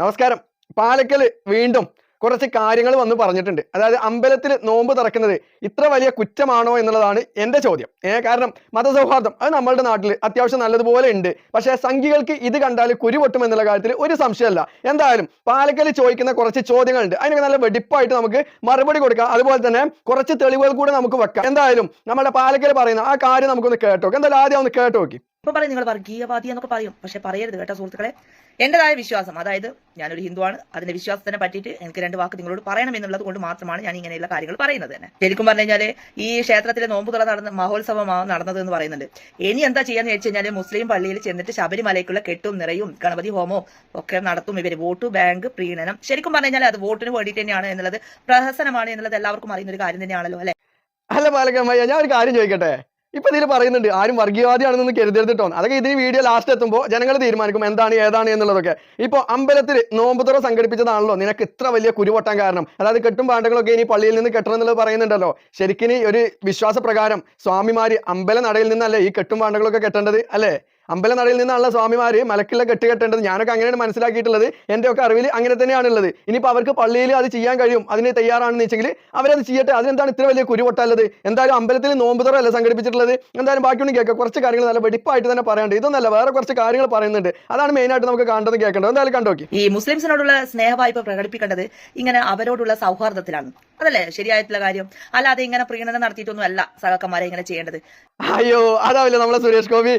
നമസ്കാരം. പാലക്കൽ വീണ്ടും കുറച്ച് കാര്യങ്ങൾ വന്ന് പറഞ്ഞിട്ടുണ്ട്. അതായത് അമ്പലത്തിൽ നോമ്പ് തുറക്കുന്നത് ഇത്ര വലിയ കുറ്റമാണോ എന്നുള്ളതാണ് എന്റെ ചോദ്യം. ഏ കാരണം മതസൗഹാർദ്ദം അത് നമ്മളുടെ നാട്ടിൽ അത്യാവശ്യം നല്ലതുപോലെ ഉണ്ട്. പക്ഷേ സംഘികൾക്ക് ഇത് കണ്ടാൽ കുരുപൊട്ടും എന്നുള്ള കാര്യത്തിൽ ഒരു സംശയമല്ല. എന്തായാലും പാലക്കൽ ചോദിക്കുന്ന കുറച്ച് ചോദ്യങ്ങളുണ്ട്. അതിനൊക്കെ നല്ല വെടിപ്പായിട്ട് നമുക്ക് മറുപടി കൊടുക്കാം. അതുപോലെ തന്നെ കുറച്ച് തെളിവുകൾ കൂടെ നമുക്ക് വെക്കാം. എന്തായാലും നമ്മുടെ പാലക്കൽ പറയുന്ന ആ കാര്യം നമുക്കൊന്ന് കേട്ടോക്കാം. എന്തായാലും ആദ്യം ഒന്ന് കേട്ടോ നോക്കി ഇപ്പൊ പറയും നിങ്ങൾ വർഗീയവാദി എന്നൊക്കെ പറയും. പക്ഷെ പറയരുത് കേട്ടോ സുഹൃത്തുക്കളെ. എന്റെതായ വിശ്വാസം. അതായത് ഞാനൊരു ഹിന്ദുവാണ്. അതിന്റെ വിശ്വാസത്തിനെ പറ്റിയിട്ട് എനിക്ക് രണ്ട് വാക്ക് നിങ്ങളോട് പറയണം എന്നുള്ളത് കൊണ്ട് മാത്രമാണ് ഞാൻ ഇങ്ങനെയുള്ള കാര്യങ്ങൾ പറയുന്നത് തന്നെ. ശരിക്കും പറഞ്ഞു കഴിഞ്ഞാൽ ഈ ക്ഷേത്രത്തിലെ നോമ്പ് തുറ നടന്ന മഹോത്സവമാണ് നടന്നത് എന്ന് പറയുന്നുണ്ട്. ഇനി എന്താ ചെയ്യാന്ന് വെച്ച് കഴിഞ്ഞാൽ മുസ്ലിം പള്ളിയിൽ ചെന്നിട്ട് ശബരിമലയ്ക്കുള്ള കെട്ടും നിറയും ഗണപതി ഹോമവും ഒക്കെ നടത്തും ഇവർ. വോട്ട് ബാങ്ക് പ്രീണനം. ശരിക്കും പറഞ്ഞു കഴിഞ്ഞാൽ അത് വോട്ടിന് വേണ്ടിയിട്ട് തന്നെയാണ് എന്നുള്ളത് പ്രഹസനമാണ് എന്നുള്ളത് എല്ലാവർക്കും അറിയുന്ന ഒരു കാര്യം തന്നെയാണല്ലോ അല്ലെ? അല്ല പാലക്കമ്മയ്യ ഞാൻ ഒരു കാര്യം ചോദിക്കട്ടെ? ഇപ്പൊ ഇതിൽ പറയുന്നുണ്ട് ആരും വർഗീയവാദിയാണെന്ന് കരുതരുത് കേട്ടോ അതൊക്കെ ഇതിന് വീഡിയോ ലാസ്റ്റ് എത്തുമ്പോൾ ജനങ്ങൾ തീരുമാനിക്കും എന്താണ് ഏതാണ് എന്നുള്ളതൊക്കെ. ഇപ്പൊ അമ്പലത്തിൽ നോമ്പ് തുറ സംഘടിപ്പിച്ചതാണല്ലോ നിനക്ക് ഇത്ര വലിയ കുരുവട്ടാൻ കാരണം. അതായത് കെട്ടും പാണ്ടങ്ങളൊക്കെ ഇനി പള്ളിയിൽ നിന്ന് കെട്ടണം എന്നുള്ളത് പറയുന്നുണ്ടല്ലോ. ശരിക്കും ഒരു വിശ്വാസപ്രകാരം സ്വാമിമാര് അമ്പല നടയിൽ നിന്നല്ലേ ഈ കെട്ടും പാണ്ടങ്ങളൊക്കെ കെട്ടേണ്ടത് അല്ലേ? അമ്പല നടയിൽ നിന്നുള്ള സ്വാമിമാർ മലക്കിലെ കെട്ട് കെട്ടേണ്ടത്. ഞാനൊക്കെ അങ്ങനെയാണ് മനസ്സിലാക്കിയിട്ടുള്ളത്. എന്റെ ഒക്കെ അറിവിൽ അങ്ങനെ തന്നെയാണുള്ളത്. ഇനിയിപ്പോൾ അവർക്ക് പള്ളിയിൽ അത് ചെയ്യാൻ കഴിയും അതിന് തയ്യാറാണെന്ന് വെച്ചെങ്കിൽ അവരത് ചെയ്യട്ടെ. അതിനെന്താണ് ഇത്ര വലിയ കുരുവട്ടല്ലത്? എന്തായാലും അമ്പലത്തിൽ നോമ്പ് തുറയല്ല സംഘടിപ്പിച്ചിട്ടുള്ളത്? എന്തായാലും ബാക്കിയൊന്നും കേൾക്കാം. കുറച്ച് കാര്യങ്ങൾ നല്ല വെടിപ്പായിട്ട് തന്നെ പറയേണ്ടത് ഇതൊന്നല്ല വേറെ കുറച്ച് കാര്യങ്ങൾ പറയുന്നുണ്ട്. അതാണ് മെയിനായിട്ട് നമുക്ക് കണ്ടത് കേൾക്കേണ്ടത്. എന്തായാലും കണ്ടോക്കി ഈ മുസ്ലിംസിനോടുള്ള സ്നേഹവായ്പ പ്രകടിപ്പിക്കേണ്ടത് ഇങ്ങനെ അവരോടുള്ള സൗഹാർദ്ദത്തിലാണ്. അതല്ലേ ശരിയായിട്ടുള്ള കാര്യം? അല്ലാതെ ഇങ്ങനെ പ്രീണനം നടത്തിയിട്ടൊന്നും അല്ല സഹക്കന്മാരെ ഇങ്ങനെ ചെയ്യേണ്ടത്. അയ്യോ അതാവില്ല നമ്മളെ സുരേഷ് ഗോപി?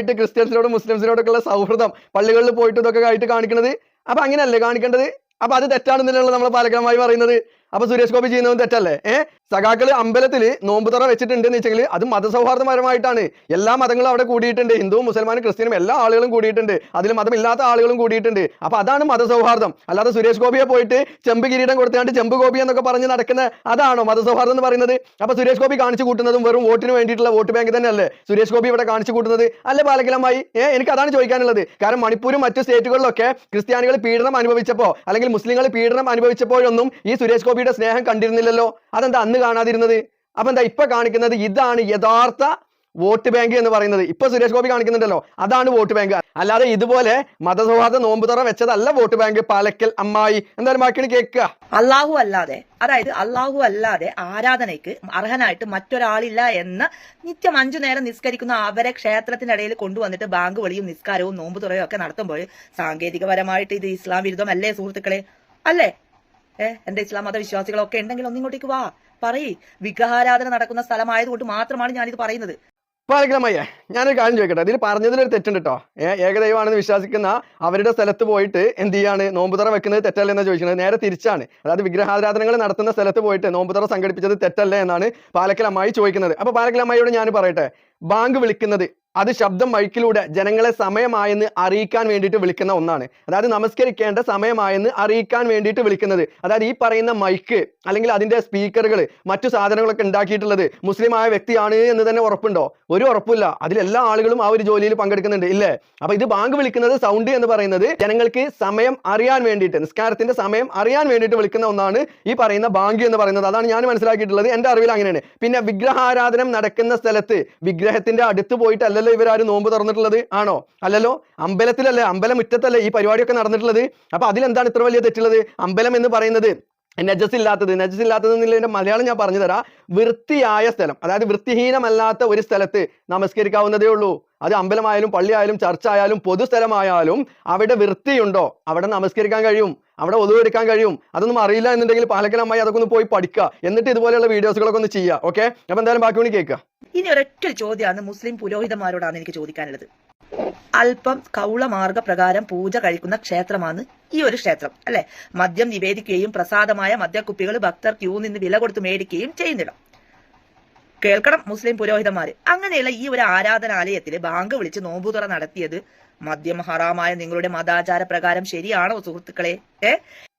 ഭയങ്കരമായിട്ട് ക്രിസ്ത്യൻസിനോടും മുസ്ലിംസിനോടൊക്കെ ഉള്ള സൗഹൃദം പള്ളികളിൽ പോയിട്ട് ഇതൊക്കെ ആയിട്ട് കാണിക്കുന്നത് അപ്പൊ അങ്ങനെയല്ലേ കാണിക്കേണ്ടത്? അപ്പൊ അത് തെറ്റാണെന്നല്ലേ നമ്മൾ പാലക്കമായി പറയുന്നത്. അപ്പൊ സുരേഷ് ഗോപി ചെയ്യുന്നത് തെറ്റല്ലേ? ഏഹ് സഖാക്കൾ അമ്പലത്തിൽ നോമ്പ് തുറ വെച്ചിട്ടുണ്ട് എന്ന് വെച്ചെങ്കിൽ അത് മതസൗഹാർദ്ദപരമായിട്ടാണ്. എല്ലാ മതങ്ങളും അവിടെ കൂടിയിട്ടുണ്ട്. ഹിന്ദുവും മുസൽമാനും ക്രിസ്ത്യനും എല്ലാ ആളുകളും കൂടിയിട്ടുണ്ട്. അതിൽ മതമില്ലാത്ത ആളുകളും കൂടിയിട്ടുണ്ട്. അപ്പൊ അതാണ് മതസൗഹാർദ്ദം. അല്ലാതെ സുരേഷ് ഗോപിയെ പോയിട്ട് ചെമ്പ് കിരീടം കൊടുത്താണ്ട് ചെമ്പ് ഗോപി എന്നൊക്കെ പറഞ്ഞ് നടക്കുന്ന അതാണോ മതസൗഹാർദ്ദം എന്ന് പറയുന്നത്? അപ്പൊ സുരേഷ് ഗോപി കാണിച്ചു കൂട്ടുന്നതും വെറും വോട്ടിന് വേണ്ടിയിട്ടുള്ള വോട്ട് ബാങ്ക് തന്നെയല്ലേ? സുരേഷ് ഗോപി ഇവിടെ കാണിച്ചു കൂട്ടുന്നത്. അല്ലെ ബാലകലമായി ഏഹ് എനിക്ക് അതാണ് ചോദിക്കാനുള്ളത്. കാരണം മണിപ്പൂരും മറ്റു സ്റ്റേറ്റുകളിലൊക്കെ ക്രിസ്ത്യാനികൾ പീഡനം അനുഭവിച്ചപ്പോ അല്ലെങ്കിൽ മുസ്ലിങ്ങൾ പീഡനം അനുഭവിച്ചപ്പോഴൊന്നും ഈ സുരേഷ് ഗോപിയുടെ സ്നേഹം കണ്ടിരുന്നില്ലല്ലോ? അതെന്താ അന്ന് കാണാതിരുന്നത്? അപ്പൊ എന്താ ഇപ്പൊ കാണിക്കുന്നത്? ഇതാണ് യഥാർത്ഥ വോട്ട് ബാങ്ക് എന്ന് പറയുന്നത്. ഇപ്പൊ സുരേഷ് ഗോപി കാണിക്കുന്നുണ്ടല്ലോ. അതാണ് വോട്ട് ബാങ്ക്. അല്ലാതെ ഇതുപോലെ മതസൗഹാർദ്ദ നോമ്പ് തുറ വെച്ചതല്ല വോട്ട് ബാങ്ക്. പാലക്കൽ അമ്മായി. എന്തായാലും ബാക്കിയാണ് കേൾക്കുക. അള്ളാഹു അല്ലാതെ അതായത് അള്ളാഹു അല്ലാതെ ആരാധനയ്ക്ക് അർഹനായിട്ട് മറ്റൊരാളില്ല എന്ന് നിത്യം അഞ്ചു നേരം നിസ്കരിക്കുന്ന അവരെ ക്ഷേത്രത്തിനിടയിൽ കൊണ്ടുവന്നിട്ട് ബാങ്ക് വിളിയും നിസ്കാരവും നോമ്പ് തുറയും ഒക്കെ നടത്തുമ്പോൾ സാങ്കേതികപരമായിട്ട് ഇത് ഇസ്ലാം വിരുദ്ധമല്ലേ സുഹൃത്തുക്കളെ? അല്ലേ? ഏ എന്റെ ഇസ്ലാം മത വിശ്വാസികളൊക്കെ ഉണ്ടെങ്കിൽ ഒന്നിങ്ങോട്ടേക്ക് വാ. പറയ്. വിഗ്രഹാരാധന നടക്കുന്ന സ്ഥലമായതുകൊണ്ട് മാത്രമാണ് ഞാനിത് പറയുന്നത്. പാലക്കലമ്മയ്യ ഞാനൊരു കാര്യം ചോദിക്കട്ടെ? ഇതിൽ പറഞ്ഞതിലൊരു തെറ്റുണ്ട് കേട്ടോ ഏകദൈവമാണെന്ന് വിശ്വസിക്കുന്ന അവരുടെ സ്ഥലത്ത് പോയിട്ട് എന്ത് ചെയ്യാണ്? നോമ്പുതറ വെക്കുന്നത് തെറ്റല്ലേ എന്ന് ചോദിക്കുന്നത്. നേരെ തിരിച്ചാണ്. അതായത് വിഗ്രഹാരാധനകൾ നടത്തുന്ന സ്ഥലത്ത് പോയിട്ട് നോമ്പുതറ സംഘടിപ്പിച്ചത് തെറ്റല്ലേ എന്നാണ് പാലക്കലമ്മായി ചോദിക്കുന്നത്. അപ്പൊ പാലക്കലമ്മായിയോട് ഞാൻ പറയട്ടെ? ബാങ്ക് വിളിക്കുന്നത് അത് ശബ്ദം മൈക്കിലൂടെ ജനങ്ങളെ സമയമായെന്ന് അറിയിക്കാൻ വേണ്ടിയിട്ട് വിളിക്കുന്ന ഒന്നാണ്. അതായത് നമസ്കരിക്കേണ്ട സമയമായെന്ന് അറിയിക്കാൻ വേണ്ടിയിട്ട് വിളിക്കുന്നത്. അതായത് ഈ പറയുന്ന മൈക്ക് അല്ലെങ്കിൽ അതിന്റെ സ്പീക്കറുകൾ മറ്റു സാധനങ്ങളൊക്കെ ഉണ്ടാക്കിയിട്ടുള്ളത് മുസ്ലിമായ വ്യക്തിയാണ് എന്ന് തന്നെ ഉറപ്പുണ്ടോ? ഒരു ഉറപ്പില്ല അതിലെല്ലാ ആളുകളും ആ ഒരു ജോലിയിൽ പങ്കെടുക്കുന്നുണ്ട്. ഇല്ലേ? അപ്പൊ ഇത് ബാങ്ക് വിളിക്കുന്നത് സൗണ്ട് എന്ന് പറയുന്നത് ജനങ്ങൾക്ക് സമയം അറിയാൻ വേണ്ടിയിട്ട് നിസ്കാരത്തിന്റെ സമയം അറിയാൻ വേണ്ടിയിട്ട് വിളിക്കുന്ന ഒന്നാണ് ഈ പറയുന്ന ബാങ്ക് എന്ന് പറയുന്നത്. അതാണ് ഞാൻ മനസ്സിലാക്കിയിട്ടുള്ളത്. എന്റെ അറിവിൽ അങ്ങനെയാണ്. പിന്നെ വിഗ്രഹാരാധനം നടക്കുന്ന സ്ഥലത്ത് വിഗ്രഹത്തിന്റെ അടുത്ത് പോയിട്ട് പോയിട്ടല്ലല്ലോ ഇവരാരും നോമ്പ് തുറന്നിട്ടുള്ളത്? ആണോ? അല്ലല്ലോ അമ്പലത്തിലല്ലേ അമ്പലം മുറ്റത്തല്ലേ ഈ പരിപാടിയൊക്കെ നടന്നിട്ടുള്ളത്? അപ്പൊ അതിലെന്താണ് ഇത്ര വലിയ തെറ്റുള്ളത്? അമ്പലം എന്ന് പറയുന്നത് നജസ് ഇല്ലാത്തത് നജസ് ഇല്ലാത്തത് എന്നുള്ളതിന്റെ മലയാളം ഞാൻ പറഞ്ഞു തരാം വൃത്തിയായ സ്ഥലം. അതായത് വൃത്തിഹീനമല്ലാത്ത ഒരു സ്ഥലത്ത് നമസ്കരിക്കാവുന്നതേ ഉള്ളൂ. അത് അമ്പലമായാലും പള്ളിയായാലും ചർച്ച ആയാലും പൊതുസ്ഥലമായാലും അവിടെ വൃത്തിയുണ്ടോ? അവിടെ നമസ്കരിക്കാൻ കഴിയും. അവിടെ ഒതുവെടുക്കാൻ കഴിയും. അതൊന്നും അറിയില്ല എന്നുണ്ടെങ്കിൽ പാലക്കനമ്മായി അതൊക്കെ ഒന്ന് പോയി പഠിക്കുക എന്നിട്ട് ഇതുപോലെയുള്ള വീഡിയോസുകളൊക്കെ ഒന്ന് ചെയ്യുക. ഓക്കെ? അപ്പോൾ എന്തായാലും ബാക്കി കൂടി കേൾക്കുക. ഇനി ഒരൊറ്റ ചോദ്യമാണ് മുസ്ലിം പുരോഹിതന്മാരോടാണ് എനിക്ക് ചോദിക്കാനുള്ളത്. അല്പം കൗളമാർഗ പ്രകാരം പൂജ കഴിക്കുന്ന ക്ഷേത്രമാണ് ഈ ഒരു ക്ഷേത്രം അല്ലെ? മദ്യം നിവേദിക്കുകയും പ്രസാദമായ മദ്യക്കുപ്പികൾ ഭക്തർ ക്യൂ നിന്ന് വില കൊടുത്ത് മേടിക്കുകയും ചെയ്യുന്നിടം. കേൾക്കണം മുസ്ലിം പുരോഹിതന്മാര്. അങ്ങനെയുള്ള ഈ ഒരു ആരാധനാലയത്തിൽ ബാങ്ക് വിളിച്ച് നോമ്പുതുറ നടത്തിയത് മദ്യം ഹറാമായ നിങ്ങളുടെ മതാചാര പ്രകാരം ശരിയാണോ സുഹൃത്തുക്കളെ? ഏ?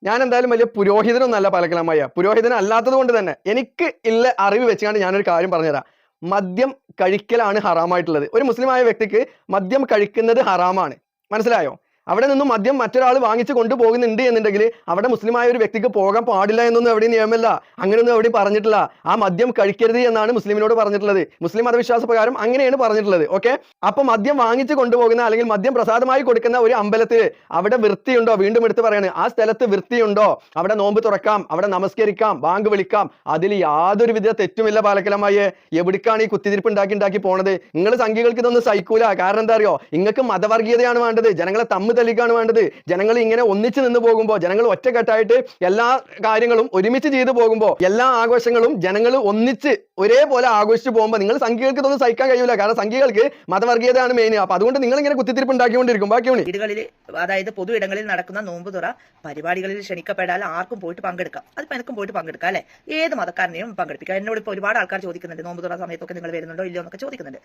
ഞാൻ എന്തായാലും വലിയ പുരോഹിതനൊന്നല്ല പാലക്കലമ്മയ്യ പുരോഹിതൻ അല്ലാത്തത് കൊണ്ട് തന്നെ എനിക്ക് ഇല്ല അറിവ് വെച്ചുകൊണ്ട് ഞാനൊരു കാര്യം പറഞ്ഞുതരാം. മദ്യം കഴിക്കലാണ് ഹറാമായിട്ടുള്ളത്. ഒരു മുസ്ലിമായ വ്യക്തിക്ക് മദ്യം കഴിക്കുന്നത് ഹറാമാണ്. മനസ്സിലായോ? അവിടെ നിന്നും മദ്യം മറ്റൊരാൾ വാങ്ങിച്ചു കൊണ്ടുപോകുന്നുണ്ട് എന്നുണ്ടെങ്കിൽ അവിടെ മുസ്ലിമായ ഒരു വ്യക്തിക്ക് പോകാൻ പാടില്ല എന്നൊന്നും എവിടെയും നിയമമല്ല. അങ്ങനെയൊന്നും എവിടെയും പറഞ്ഞിട്ടില്ല. ആ മദ്യം കഴിക്കരുത് എന്നാണ് മുസ്ലിമിനോട് പറഞ്ഞിട്ടുള്ളത്. മുസ്ലിം മതവിശ്വാസ പ്രകാരം അങ്ങനെയാണ് പറഞ്ഞിട്ടുള്ളത്. ഓക്കെ അപ്പൊ മദ്യം വാങ്ങിച്ചു കൊണ്ടുപോകുന്ന അല്ലെങ്കിൽ മദ്യം പ്രസാദമായി കൊടുക്കുന്ന ഒരു അമ്പലത്തിൽ അവിടെ വൃത്തിയുണ്ടോ? വീണ്ടും എടുത്ത് പറയാണ്. ആ സ്ഥലത്ത് വൃത്തിയുണ്ടോ? അവിടെ നോമ്പ് തുറക്കാം അവിടെ നമസ്കരിക്കാം ബാങ്ക് വിളിക്കാം. അതിൽ യാതൊരു വിധ തെറ്റുമില്ല പാലക്കലമായി എവിടേക്കാണ് ഈ കുത്തിരിപ്പ് ഉണ്ടാക്കി ഉണ്ടാക്കി പോണത്? നിങ്ങൾ സംഖ്യകൾക്ക് ഇതൊന്നും സഹിക്കൂല. കാരണം എന്താ അറിയോ? നിങ്ങൾക്ക് മതവർഗീയതയാണ് വേണ്ടത്. ജനങ്ങളെ തമ്മിൽ തല്ലിക്കാണ് വേണ്ടത്. ജനങ്ങൾ ഇങ്ങനെ ഒന്നിച്ച് നിന്ന് പോകുമ്പോൾ ജനങ്ങൾ ഒറ്റക്കെട്ടായിട്ട് എല്ലാ കാര്യങ്ങളും ഒരുമിച്ച് ചെയ്തു പോകുമ്പോൾ എല്ലാ ആഘോഷങ്ങളും ജനങ്ങൾ ഒന്നിച്ച് ഒരേപോലെ ആഘോഷിച്ച് പോകുമ്പോൾ നിങ്ങൾ സംഖ്യകൾക്ക് ഇതൊന്നും സഹിക്കാൻ കഴിയൂല. കാരണം സംഖ്യകൾക്ക് മതവർഗീയതയാണ് മെയിൻ അപ്പൊ അതുകൊണ്ട് നിങ്ങൾ ഇങ്ങനെ കുത്തിത്തിരിപ്പ് ഉണ്ടാക്കിക്കൊണ്ടിരിക്കും. ബാക്കിയാണ്. വീടുകളിൽ അതായത് പൊതു ഇടങ്ങളിൽ നടക്കുന്ന നോമ്പുതുറ പരിപാടികളിൽ ക്ഷണിക്കപ്പെടാൻ ആർക്കും പോയിട്ട് പങ്കെടുക്കാം. അതിപ്പോ എനിക്കും പോയിട്ട് പങ്കെടുക്കാം അല്ലെ? ഏത് മതക്കാരനെയും പങ്കെടുപ്പിക്കാം. എന്നോട് ഇപ്പോൾ ഒരുപാട് ആൾക്കാർ ചോദിക്കുന്നുണ്ട് നോമ്പുതുറ സമയത്തൊക്കെ നിങ്ങൾ വരുന്നുണ്ടോ ഇല്ലയോ എന്നൊക്കെ ചോദിക്കുന്നുണ്ട്.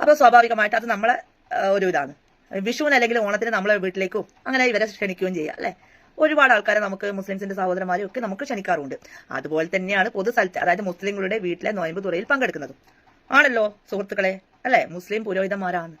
അപ്പോൾ സ്വാഭാവികമായിട്ട് അത് നമ്മളെ ഒരു ഇതാണ്. വിഷുവിന് അല്ലെങ്കിൽ ഓണത്തിന് നമ്മളെ വീട്ടിലേക്കും അങ്ങനെ ഇവരെ ക്ഷണിക്കുകയും ചെയ്യാം അല്ലെ? ഒരുപാട് ആൾക്കാരെ നമുക്ക് മുസ്ലിംസിന്റെ സഹോദരന്മാരും ഒക്കെ നമുക്ക് ക്ഷണിക്കാറുണ്ട്. അതുപോലെ തന്നെയാണ് പൊതു സ്ഥലത്ത് അതായത് മുസ്ലിങ്ങളുടെ വീട്ടിലെ നോയമ്പ് തുറയിൽ പങ്കെടുക്കുന്നതും. ആണല്ലോ സുഹൃത്തുക്കളെ അല്ലെ? മുസ്ലിം പുരോഹിതന്മാരാണ്.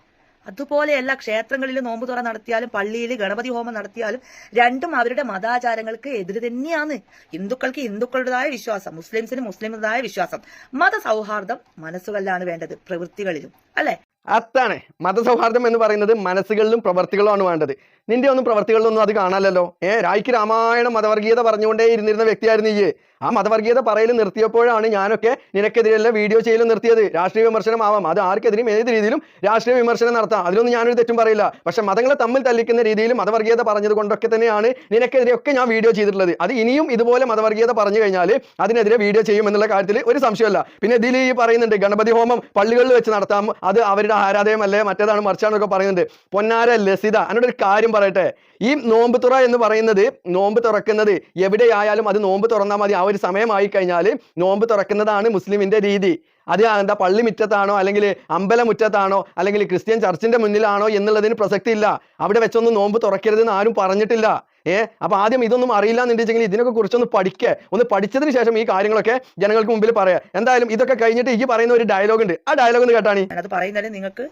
അതുപോലെയല്ല ക്ഷേത്രങ്ങളിൽ നോമ്പ് തുറ നടത്തിയാലും പള്ളിയിൽ ഗണപതി ഹോമം നടത്തിയാലും രണ്ടും അവരുടെ മതാചാരങ്ങൾക്ക് എതിര് തന്നെയാണ്. ഹിന്ദുക്കൾക്ക് ഹിന്ദുക്കളുടേതായ വിശ്വാസം മുസ്ലിംസിന് മുസ്ലിമുടേതായ വിശ്വാസം. മതസൗഹാർദ്ദം മനസ്സുകളിലാണ് വേണ്ടത് പ്രവൃത്തികളിലും അല്ലെ? അതാണ് മതസൗഹാർദ്ദം എന്ന് പറയുന്നത് മനസ്സുകളിലും പ്രവർത്തികളുമാണ് വേണ്ടത്. നിന്റെ ഒന്നും പ്രവർത്തികളിലൊന്നും അത് കാണാനല്ലോ ഏ രായ്ക്ക് രാമായണ മതവർഗീയത പറഞ്ഞുകൊണ്ടേ ഇരുന്നിരുന്ന വ്യക്തിയായിരുന്നു ഈ. ആ മതവർഗീയത പറയൽ നിർത്തിയപ്പോഴാണ് ഞാനൊക്കെ നിനക്കെതിരെയുള്ള വീഡിയോ ചെയ്യലും നിർത്തിയത്. രാഷ്ട്രീയ വിമർശനം ആവാം അത് ആർക്കെതിരെയും ഏത് രീതിയിലും രാഷ്ട്രീയ വിമർശനം നടത്താം. അതിലൊന്നും ഞാനൊരു തെറ്റും പറയില്ല. പക്ഷെ മതങ്ങളെ തമ്മിൽ തല്ലിക്കുന്ന രീതിയിൽ മതവർഗീയത പറഞ്ഞത് കൊണ്ടൊക്കെ തന്നെയാണ് നിനക്കെതിരെയൊക്കെ ഞാൻ വീഡിയോ ചെയ്തിട്ടുള്ളത്. അത് ഇനിയും ഇതുപോലെ മതവർഗീയത പറഞ്ഞു കഴിഞ്ഞാൽ അതിനെതിരെ വീഡിയോ ചെയ്യും എന്നുള്ള കാര്യത്തിൽ ഒരു സംശയമല്ല. പിന്നെ ഇതിൽ ഈ പറയുന്നുണ്ട് ഗണപതി ഹോമം പള്ളികളിൽ വെച്ച് നടത്താം. അത് അവരുടെ ആരാധയമല്ലേ മറ്റേതാണ് മറിച്ചാണെന്നൊക്കെ പറയുന്നുണ്ട് പൊന്നാര ലസിത എന്നോട് ഒരു കാര്യം പറയട്ടെ. ഈ നോമ്പ് തുറ എന്ന് പറയുന്നത് നോമ്പ് തുറക്കുന്നത് എവിടെയായാലും അത് നോമ്പ് തുറന്നാൽ മതി. ആ ഒരു സമയമായി കഴിഞ്ഞാൽ നോമ്പ് തുറക്കുന്നതാണ് മുസ്ലിമിന്റെ രീതി. അത് എന്താ പള്ളി മുറ്റത്താണോ അല്ലെങ്കിൽ അമ്പലമുറ്റത്താണോ അല്ലെങ്കിൽ ക്രിസ്ത്യൻ ചർച്ചിന്റെ മുന്നിലാണോ എന്നുള്ളതിന് പ്രസക്തി ഇല്ല അവിടെ വെച്ചൊന്നും നോമ്പ് തുറക്കരുതെന്ന് ആരും പറഞ്ഞിട്ടില്ല. ഏ? അപ്പൊ ആദ്യം ഇതൊന്നും അറിയില്ല എന്നുണ്ടെങ്കിൽ ഇതിനൊക്കെ കുറിച്ചൊന്ന് പഠിക്കുക ഒന്ന് പഠിച്ചതിന് ശേഷം ഈ കാര്യങ്ങളൊക്കെ ജനങ്ങൾക്ക് മുമ്പിൽ പറയാം. എന്തായാലും ഇതൊക്കെ കഴിഞ്ഞിട്ട് ഈ പറയുന്ന ഒരു ഡയലോഗ് ഉണ്ട്. ആ ഡയലോഗ് ഒന്ന് കേട്ടാണി. അത് പറയുന്നതിൽ നിങ്ങൾക്ക്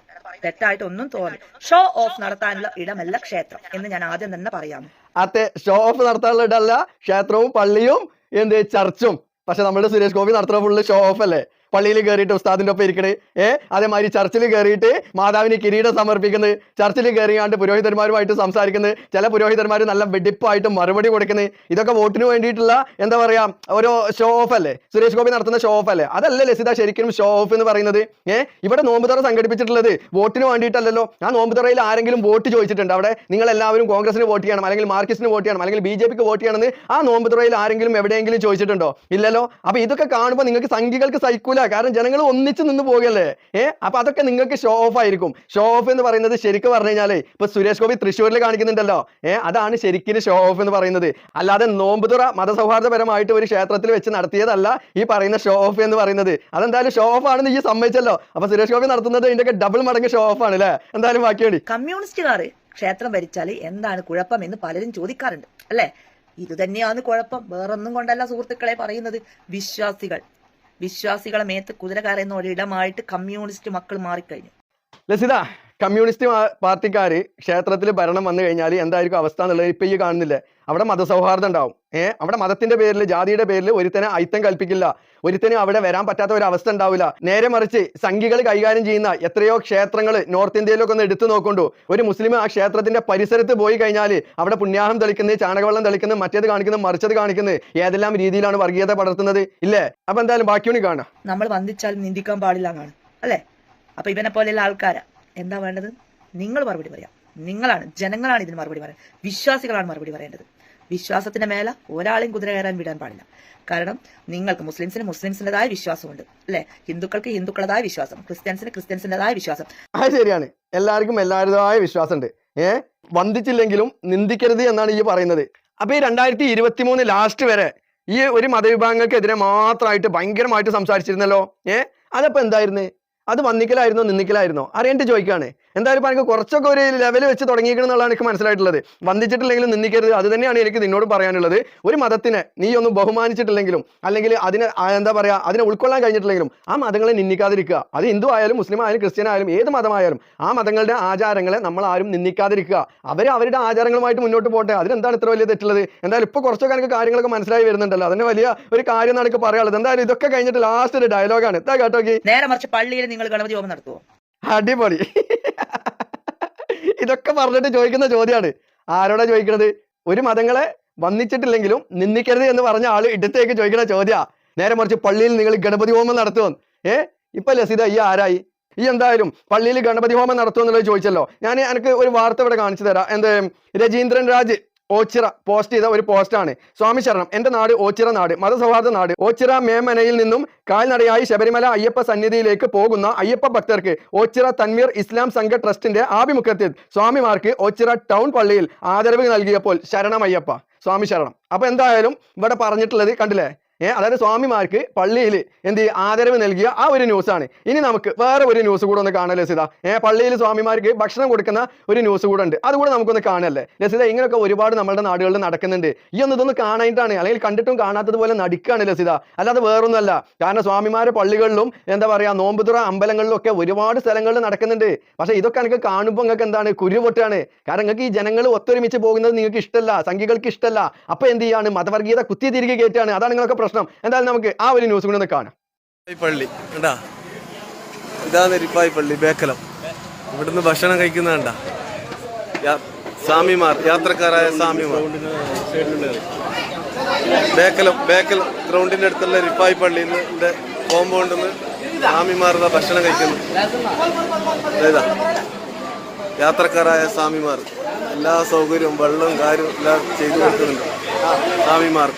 തെറ്റായിട്ട് ഒന്നും തോന്നി ഷോ ഓഫ് നടത്താനുള്ള ഇടമല്ല ക്ഷേത്രം എന്ന് ഞാൻ ആദ്യം തന്നെ പറയാം. അത്തെ ഷോ ഓഫ് നടത്താനുള്ള ഇടമല്ല. ക്ഷേത്രവും പള്ളിയും എന്ത്? ചർച്ചും. പക്ഷെ നമ്മുടെ സുരേഷ് ഗോപി നടത്തുന്ന ഫുള്ള് ഷോ ഓഫ് അല്ലേ? പള്ളിയിൽ കയറിയിട്ട് ഉസ്താദിന്റെ ഒപ്പം ഇരിക്കണേ. ഏ അതേമാതിരി ചർച്ചിൽ കയറിയിട്ട് മാതാവിന് കിരീടം സമർപ്പിക്കുന്നത് ചർച്ചിൽ കയറിയാണ്ട് പുരോഹിതന്മാരുമായിട്ട് സംസാരിക്കുന്നത് ചില പുരോഹിതന്മാർ നല്ല വെടിപ്പായിട്ട് മറുപടി കൊടുക്കുന്നത് ഇതൊക്കെ വോട്ടിന് വേണ്ടിയിട്ടുള്ള എന്താ പറയാ ഓരോ ഷോ ഓഫ് അല്ലേ? സുരേഷ് ഗോപി നടത്തുന്ന ഷോ ഓഫ് അല്ലേ? അതല്ലേ ലസിത ശരിക്കും ഷോ ഓഫ് എന്ന് പറയുന്നത്. ഏ ഇവിടെ നോമ്പ് തുറ സംഘടിപ്പിച്ചിട്ടുള്ളത് വോട്ടിന് വേണ്ടിയിട്ടല്ലല്ലോ. ആ നോമ്പ് തുറയിൽ ആരെങ്കിലും വോട്ട് ചോദിച്ചിട്ടുണ്ട്? അവിടെ നിങ്ങൾ എല്ലാവരും കോൺഗ്രസിന് വോട്ട് ചെയ്യണം അല്ലെങ്കിൽ മാർക്സിന് വോട്ട് ചെയ്യണം അല്ലെങ്കിൽ ബി ജെ പിക്ക് വോട്ട് ചെയ്യണമെന്ന് ആ നോമ്പ് തുറയിൽ ആരെങ്കിലും എവിടെയെങ്കിലും ചോദിച്ചിട്ടുണ്ടോ? ഇല്ലല്ലോ. അപ്പൊ ഇതൊക്കെ കാണുമ്പോൾ നിങ്ങൾക്ക് സംഖ്യകൾക്ക് സഹിക്കൂല. കാരണം ജനങ്ങൾ ഒന്നിച്ച് നിന്ന് പോകല്ലേ? ഏ? അപ്പൊ അതൊക്കെ നിങ്ങൾക്ക് ഷോ ഓഫ് ആയിരിക്കും. ഷോ ഓഫ് എന്ന് പറയുന്നത് ശരിക്കും പറഞ്ഞു കഴിഞ്ഞാൽ ഇപ്പൊ സുരേഷ് ഗോപി തൃശ്ശൂരിൽ കാണിക്കുന്നുണ്ടല്ലോ. ഏ? അതാണ് ശരിക്കും ഷോ ഓഫ് എന്ന് പറയുന്നത്. അല്ലാതെ നോമ്പുതുറ മതസൗഹാർദ്ദപരമായിട്ട് ഒരു ക്ഷേത്രത്തിൽ വെച്ച് നടത്തിയതല്ല ഈ പറയുന്ന ഷോ ഓഫ് എന്ന് പറയുന്നത്. അതെന്തായാലും ഷോ ഓഫ് ആണെന്ന് ഈ സമ്മതിച്ചല്ലോ. അപ്പൊ സുരേഷ് ഗോപി നടത്തുന്നത് ഇതിന്റെ ഡബിൾ മടങ്ങ് ഷോ ഓഫ് ആണ് അല്ലേ? എന്തായാലും ബാക്കിയുണ്ട് കമ്മ്യൂണിസ്റ്റുകാർ ക്ഷേത്രം ഭരിച്ചാൽ എന്താണ് കുഴപ്പം എന്ന് പലരും ചോദിക്കാറുണ്ട്. അല്ലേ? ഇത് തന്നെയാണ് കുഴപ്പം. വേറൊന്നും കൊണ്ടല്ല സുഹൃത്തുക്കളെ പറയുന്നത്. വിശ്വാസികൾ. വിശ്വാസികളെ മേത്ത് കുതിര കയറുന്ന ഒരിടമായിട്ട് കമ്മ്യൂണിസ്റ്റ് മക്കൾ മാറിക്കഴിഞ്ഞു. ലസിത കമ്മ്യൂണിസ്റ്റ് പാർട്ടിക്കാർ ക്ഷേത്രത്തിൽ ഭരണം വന്നു കഴിഞ്ഞാൽ എന്തായിരിക്കും അവസ്ഥ എന്നുള്ളത് ഇപ്പം ഈ കാണുന്നില്ലേ? അവിടെ മതസൗഹാർദ്ദം ഉണ്ടാവും. ഏഹ് അവിടെ മതത്തിന്റെ പേരിൽ ജാതിയുടെ പേരിൽ ഒരുത്തനെ അയിത്തം കൽപ്പിക്കില്ല. ഒരുത്തനെ അവിടെ വരാൻ പറ്റാത്ത ഒരു അവസ്ഥ ഉണ്ടാവില്ല. നേരെ മറിച്ച് സംഘികൾ കൈകാര്യം ചെയ്യുന്ന എത്രയോ ക്ഷേത്രങ്ങൾ നോർത്ത് ഇന്ത്യയിലൊക്കെ ഒന്ന് എടുത്തു നോക്കൊണ്ടു. ഒരു മുസ്ലിം ആ ക്ഷേത്രത്തിന്റെ പരിസരത്ത് പോയി കഴിഞ്ഞാൽ അവിടെ പുണ്യാഹം തെളിക്കുന്നത് ചാണകവെള്ളം തെളിക്കുന്നത് മറ്റേത് കാണിക്കുന്നത് മറിച്ചത് കാണിക്കുന്നത് ഏതെല്ലാം രീതിയിലാണ് വർഗീയത പടർത്തുന്നത്? ഇല്ലേ? അപ്പൊ എന്തായാലും ബാക്കിയൂണി കാണാം. നമ്മൾ വന്ദിച്ചാൽ നിന്ദിക്കാൻ പാടില്ല അല്ലെ? അപ്പൊ ഇവനെ പോലെയുള്ള ആൾക്കാരാ. എന്താ വേണ്ടത്? നിങ്ങൾ മറുപടി പറയാം. നിങ്ങളാണ് ജനങ്ങളാണ് ഇതിന് മറുപടി പറയാൻ. വിശ്വാസികളാണ് മറുപടി പറയേണ്ടത്. വിശ്വാസത്തിന്റെ മേല ഒരാളെയും കുതിര കയറാൻ വിടാൻ പാടില്ല. കാരണം നിങ്ങൾക്ക് മുസ്ലിംസിന് മുസ്ലിംസിന്റെതായ വിശ്വാസമുണ്ട് അല്ലെ? ഹിന്ദുക്കൾക്ക് ഹിന്ദുക്കളതായ വിശ്വാസം ക്രിസ്ത്യൻസിന് ക്രിസ്ത്യൻസിന്റെതായ വിശ്വാസം. അത് ശരിയാണ്. എല്ലാവർക്കും എല്ലാവരുടേതായ വിശ്വാസമുണ്ട്. ഏഹ് വന്ദിച്ചില്ലെങ്കിലും നിന്ദിക്കരുത് എന്നാണ് ഈ പറയുന്നത്. അപ്പൊ ഈ രണ്ടായിരത്തി ഇരുപത്തി മൂന്ന് ലാസ്റ്റ് വരെ ഈ ഒരു മതവിഭാഗങ്ങൾക്കെതിരെ മാത്രമായിട്ട് ഭയങ്കരമായിട്ട് സംസാരിച്ചിരുന്നല്ലോ ഏഹ് അതപ്പോ എന്തായിരുന്നു? അത് വന്നിക്കലായിരുന്നോ നിന്നിക്കലായിരുന്നോ? അറിയേണ്ടി ചോദിക്കുകയാണ് എന്തായാലും എനിക്ക് കുറച്ചൊക്കെ ഒരു ലെവൽ വെച്ച് തുടങ്ങിയിരിക്കണം എന്നുള്ളതാണ് എനിക്ക് മനസ്സിലായിട്ടുള്ളത്. വന്ദിച്ചിട്ടില്ലെങ്കിലും നിന്നിക്കരുത്. അത് തന്നെയാണ് എനിക്ക് നിന്നോട് പറയാനുള്ളത്. ഒരു മതത്തിനെ നീ ഒന്ന് ബഹുമാനിച്ചിട്ടില്ലെങ്കിലും അല്ലെങ്കിൽ അതിനെ എന്താ പറയുക അതിനെ ഉൾക്കൊള്ളാൻ കഴിഞ്ഞിട്ടില്ലെങ്കിലും ആ മതങ്ങളെ നിന്നിക്കാതിരിക്കുക അത് ഹിന്ദു ആയാലും മുസ്ലിം ആയാലും ക്രിസ്ത്യൻ ആയാലും ഏത് മതമായാലും ആ മതങ്ങളുടെ ആചാരങ്ങളെ നമ്മൾ ആരും നിന്നിക്കാതിരിക്കുക അവർ അവരുടെ ആചാരങ്ങളുമായിട്ട് മുന്നോട്ട് പോട്ടെ. അതിനെന്താണ് ഇത്ര വലിയ തെറ്റുള്ളത്? എന്തായാലും ഇപ്പോൾ കുറച്ചൊക്കെ എനിക്ക് കാര്യങ്ങളൊക്കെ മനസ്സിലായി വരുന്നുണ്ടല്ലോ. അതിന് വലിയ ഒരു കാര്യം എന്നാണ് എനിക്ക് പറയാനുള്ളത്. എന്തായാലും ഇതൊക്കെ കഴിഞ്ഞിട്ട് ലാസ്റ്റ് ഒരു ഡയലോഗാണ് ഇതാ കേട്ടോക്കി നേരെ മറിച്ച് പള്ളിയിൽ നിങ്ങൾ ഗണപതി ഹോമം നടത്തുമോ അടിപൊളി. ഇതൊക്കെ പറഞ്ഞിട്ട് ചോദിക്കുന്ന ചോദ്യമാണ് ആരോടാ ചോദിക്കുന്നത് ഒരു മതങ്ങളെ വന്നിച്ചിട്ടില്ലെങ്കിലും നിന്ദിക്കരുത് എന്ന് പറഞ്ഞ ആൾ ഇടത്തേക്ക് ചോദിക്കുന്ന ചോദ്യ. നേരെ മറിച്ച് പള്ളിയിൽ നിങ്ങൾ ഗണപതി ഹോമം നടത്തുമെന്ന് ഏ? ഇപ്പൊ ലസിത ഈ ആരായി? ഈ എന്തായാലും പള്ളിയിൽ ഗണപതി ഹോമം നടത്തുമെന്നുള്ളത് ചോദിച്ചല്ലോ. ഞാൻ എനിക്ക് ഒരു വാർത്ത ഇവിടെ കാണിച്ചു തരാം. എന്ത്? രജീന്ദ്രൻ രാജ്. ഓച്ചിറ പോസ്റ്റ് ചെയ്ത ഒരു പോസ്റ്റാണ് സ്വാമി ശരണം എന്റെ നാട് ഓച്ചിറ നാട് മതസൗഹാർദ്ദ നാട്. ഓച്ചിറ മേമനയിൽ നിന്നും കാൽനടയായി ശബരിമല അയ്യപ്പ സന്നിധിയിലേക്ക് പോകുന്ന അയ്യപ്പ ഭക്തർക്ക് ഓച്ചിറ തൻവീർ ഇസ്ലാം സംഘ ട്രസ്റ്റിന്റെ ആഭിമുഖ്യത്തിൽ സ്വാമിമാർക്ക് ഓച്ചിറ ടൗൺ പള്ളിയിൽ ആദരവ് നൽകിയപ്പോൾ ശരണം അയ്യപ്പ സ്വാമി ശരണം. അപ്പോൾ എന്തായാലും ഇവിടെ പറഞ്ഞിട്ടുള്ളത് കണ്ടില്ലേ? അതായത് സ്വാമിമാർക്ക് പള്ളിയിൽ എന്ത് ആദരവ് നൽകിയ ആ ഒരു ന്യൂസാണ് ഇനി നമുക്ക് വേറെ ഒരു ന്യൂസ് കൂടെ ഒന്ന് കാണാം ലസിത. ഏഹ് പള്ളിയിൽ സ്വാമിമാർക്ക് ഭക്ഷണം കൊടുക്കുന്ന ഒരു ന്യൂസ് കൂടെ ഉണ്ട്. അതുകൂടെ നമുക്കൊന്ന് കാണല്ലേ? ലസിത ഇങ്ങനെയൊക്കെ ഒരുപാട് നമ്മുടെ നാടുകളിൽ നടക്കുന്നുണ്ട്. ഈ ഒന്ന് ഇതൊന്ന് കാണാനായിട്ടാണ്. അല്ലെങ്കിൽ കണ്ടിട്ടും കാണാത്തതുപോലെ നടിക്കാണ് ലസിത. അല്ലാതെ വേറൊന്നുമല്ല. കാരണം സ്വാമിമാരെ പള്ളികളിലും എന്താ പറയുക നോമ്പുതുറ അമ്പലങ്ങളിലും ഒക്കെ ഒരുപാട് സ്ഥലങ്ങളിൽ നടക്കുന്നുണ്ട്. പക്ഷേ ഇതൊക്കെ എനിക്ക് കാണുമ്പോൾ നിങ്ങൾക്ക് എന്താണ്? കുരു പൊട്ടാണ് കാരണം നിങ്ങൾക്ക് ഈ ജനങ്ങൾ ഒത്തൊരുമിച്ച് പോകുന്നത് നിങ്ങൾക്ക് ഇഷ്ടമല്ല. സംഘികൾക്ക് ഇഷ്ടമല്ല. അപ്പോൾ എന്ത് ചെയ്യാണ്? മതവർഗീയത കുത്തി തിരികെ കയറ്റാണ് അതാണ് നിങ്ങളൊക്കെ പ്രശ്നം. എന്തായാലും നമുക്ക് ആ ഒരു ന്യൂസ് കൂടെ ഒന്ന് കാണാം. പള്ളി ഇതാണ് റിപ്പായി പള്ളി ബേക്കലം. ഇവിടുന്ന് ഭക്ഷണം കഴിക്കുന്ന കണ്ടാ? യാ- സ്വാമിമാർ യാത്രക്കാരായ സ്വാമിമാർ. ബേക്കലം ബേക്കൽ ഗ്രൗണ്ടിന്റെ അടുത്തുള്ള റിപ്പായി പള്ളിന്റെ കോമ്പൗണ്ടിൽ നിന്ന് സ്വാമിമാരുടെ ഭക്ഷണം കഴിക്കുന്നു. ഇതാ. യാത്രക്കാരായ സ്വാമിമാർ. എല്ലാ സൗകര്യവും വെള്ളവും കാര്യവും എല്ലാം ചെയ്തു കൊടുക്കുന്നുണ്ട്. സ്വാമിമാർ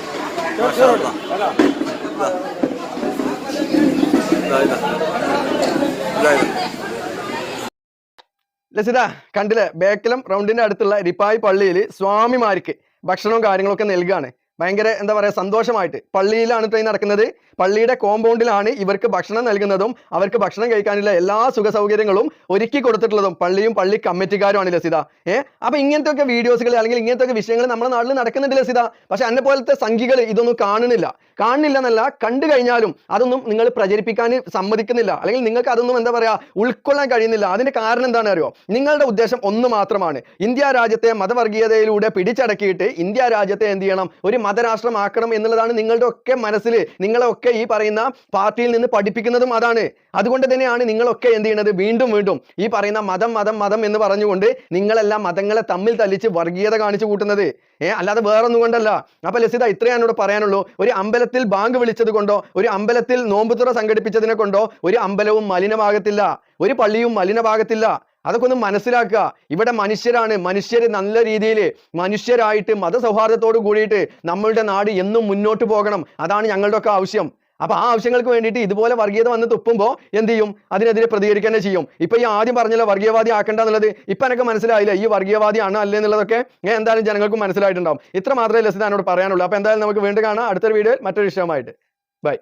ലസിത കണ്ടില്ലേ? ബേക്കലം റൗണ്ടിന്റെ അടുത്തുള്ള റിപ്പായി പള്ളിയിൽ സ്വാമിമാർക്ക് ഭക്ഷണവും കാര്യങ്ങളൊക്കെ നൽകുകയാണ് ഭയങ്കര എന്താ പറയുക സന്തോഷമായിട്ട്. പള്ളിയിലാണ് ട്രെയിൻ നടക്കുന്നത്. പള്ളിയുടെ കോമ്പൗണ്ടിലാണ് ഇവർക്ക് ഭക്ഷണം നൽകുന്നതും അവർക്ക് ഭക്ഷണം കഴിക്കാനുള്ള എല്ലാ സുഖ സൗകര്യങ്ങളും ഒരുക്കി കൊടുത്തിട്ടുള്ളതും പള്ളിയും പള്ളി കമ്മിറ്റിക്കാരുമാണ് ലസിത. ഏ? അപ്പൊ ഇങ്ങനത്തെ ഒക്കെ വീഡിയോസുകൾ അല്ലെങ്കിൽ ഇങ്ങനത്തെ ഒക്കെ വിഷയങ്ങൾ നമ്മുടെ നാട്ടിൽ നടക്കുന്നുണ്ട് ലസിത. പക്ഷെ എന്നെ പോലത്തെ സംഖ്യകൾ ഇതൊന്നും കാണുന്നില്ല. കാണുന്നില്ല എന്നല്ല കണ്ടു കഴിഞ്ഞാലും അതൊന്നും നിങ്ങൾ പ്രചരിപ്പിക്കാൻ സമ്മതിക്കുന്നില്ല. അല്ലെങ്കിൽ നിങ്ങൾക്ക് അതൊന്നും എന്താ പറയാ ഉൾക്കൊള്ളാൻ കഴിയുന്നില്ല. അതിന്റെ കാരണം എന്താണ് അറിയോ? നിങ്ങളുടെ ഉദ്ദേശം ഒന്ന് മാത്രമാണ്. ഇന്ത്യ രാജ്യത്തെ മതവർഗീയതയിലൂടെ പിടിച്ചടക്കിയിട്ട് ഇന്ത്യ രാജ്യത്തെ എന്ത് ചെയ്യണം? ഒരു മതരാഷ്ട്രമാക്കണം എന്നുള്ളതാണ് നിങ്ങളുടെ ഒക്കെ മനസ്സിൽ നിങ്ങളൊക്കെ ഈ പറയുന്ന പാർട്ടിയിൽ നിന്ന് പഠിപ്പിക്കുന്നതും അതാണ്. അതുകൊണ്ട് തന്നെയാണ് നിങ്ങളൊക്കെ എന്ത് ചെയ്യുന്നത് വീണ്ടും വീണ്ടും ഈ പറയുന്ന മതം മതം മതം എന്ന് പറഞ്ഞുകൊണ്ട് നിങ്ങളെല്ലാം മതങ്ങളെ തമ്മിൽ തല്ലിച്ച് വർഗീയത കാണിച്ചു കൂട്ടുന്നത്. ഏ അല്ലാതെ വേറൊന്നും കൊണ്ടല്ല. അപ്പൊ ലസിത ഇത്രയാണ് എന്നോട് പറയാനുള്ളൂ. ഒരു അമ്പലത്തിൽ ബാങ്ക് വിളിച്ചത് കൊണ്ടോ ഒരു അമ്പലത്തിൽ നോമ്പുതുറ സംഘടിപ്പിച്ചതിനെ കൊണ്ടോ ഒരു അമ്പലവും മലിനമാകത്തില്ല. ഒരു പള്ളിയും മലിനമാകത്തില്ല. അതൊക്കെ ഒന്ന് മനസ്സിലാക്കുക. ഇവിടെ മനുഷ്യരാണ്. മനുഷ്യർ നല്ല രീതിയിൽ മനുഷ്യരായിട്ട് മതസൗഹാർദ്ദത്തോട് കൂടിയിട്ട് നമ്മളുടെ നാട് എന്നും മുന്നോട്ട് പോകണം. അതാണ് ഞങ്ങളുടെ ഒക്കെ ആവശ്യം. അപ്പൊ ആ ആവശ്യങ്ങൾക്ക് വേണ്ടിയിട്ട് ഇതുപോലെ വർഗീയത വന്ന് തുപ്പുമ്പോൾ എന്ത് ചെയ്യും? അതിനെതിരെ പ്രതികരിക്കുക തന്നെ ചെയ്യും. ഇപ്പൊ ഈ ആദ്യം പറഞ്ഞല്ലോ വർഗീയവാദി ആക്കണ്ട എന്നുള്ളത്. ഇപ്പൊ എനിക്ക് മനസ്സിലായില്ല? ഈ വർഗീയവാദി ആണ് അല്ലേ എന്നുള്ളതൊക്കെ എന്തായാലും ജനങ്ങൾക്ക് മനസ്സിലായിട്ടുണ്ടാവും. ഇത്ര മാത്രമേ ലസിത എന്നോട് പറയാനുള്ളൂ. അപ്പൊ എന്തായാലും നമുക്ക് വീണ്ടും കാണാം. അടുത്തൊരു വീഡിയോയിൽ മറ്റൊരു വിഷയമായിട്ട് ബൈ.